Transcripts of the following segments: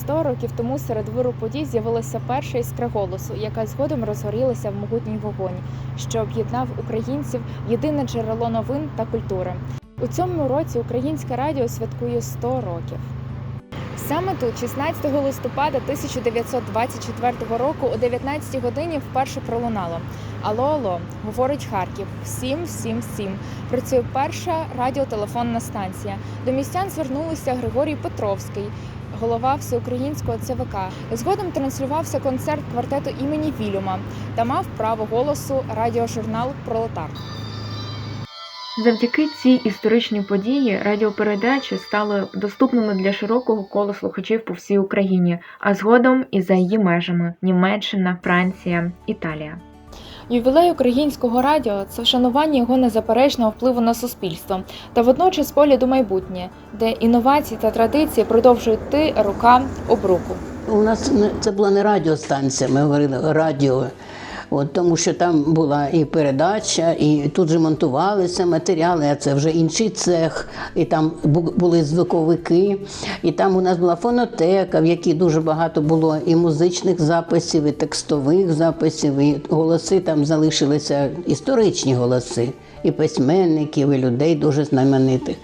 100 років тому серед виру подій з'явилася перша іскра голосу, яка згодом розгорілася в могутній вогонь, що об'єднав українців єдине джерело новин та культури. У цьому році українське радіо святкує 100 років. Саме тут, 16 листопада 1924 року, о 19 годині вперше пролунало. Алло, алло, говорить Харків. Всім, всім, всім. Працює перша радіотелефонна станція. До містян звернулися Григорій Петровський, голова всеукраїнського ЦВК. Згодом транслювався концерт квартету імені Вільюма та мав право голосу радіожурнал Пролетар. Завдяки цій історичній події радіопередачі стали доступними для широкого кола слухачів по всій Україні, а згодом і за її межами Німеччина, Франція, Італія. Ювілей українського радіо це вшанування його незаперечного впливу на суспільство та водночас погляду майбутнє, де інновації та традиції продовжують йти рука об руку. У нас це була не радіостанція, ми говорили радіо. От, тому що там була і передача, і тут же монтувалися матеріали, а це вже інший цех, і там були звуковики, і там у нас була фонотека, в якій дуже багато було і музичних записів, і текстових записів, і голоси там залишилися історичні голоси, і письменників, і людей дуже знаменитих.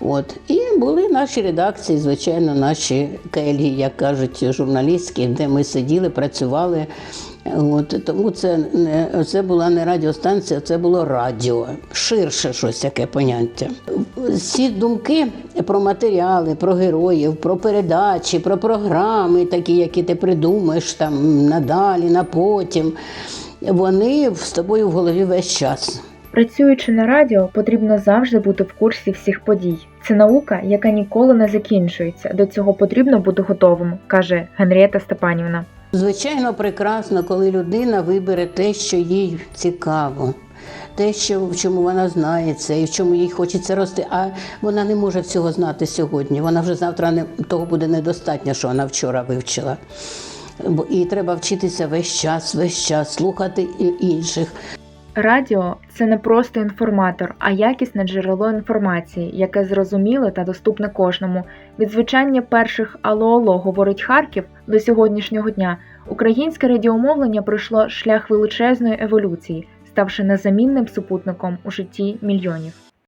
От. І були наші редакції, звичайно, наші кельги, як кажуть, журналістські, де ми сиділи, працювали. От, тому це, не, це була не радіостанція, це було радіо, ширше щось таке поняття. Всі думки про матеріали, про героїв, про передачі, про програми, такі, які ти придумаєш там надалі, на потім, вони з тобою в голові весь час. Працюючи на радіо, потрібно завжди бути в курсі всіх подій. Це наука, яка ніколи не закінчується. До цього потрібно бути готовим, каже Генрієта Степанівна. Звичайно, прекрасно, коли людина вибере те, що їй цікаво, те, що, в чому вона знається і в чому їй хочеться рости. А вона не може всього знати сьогодні. Вона вже завтра не того буде недостатньо, що вона вчора вивчила. Бо і треба вчитися весь час, весь час, слухати інших. Радіо це не просто інформатор, а якісне джерело інформації, яке зрозуміле та доступне кожному. Від звучання перших Алло-Алло говорить Харків до сьогоднішнього дня. Українське радіомовлення пройшло шлях величезної еволюції, ставши незамінним супутником у житті мільйонів.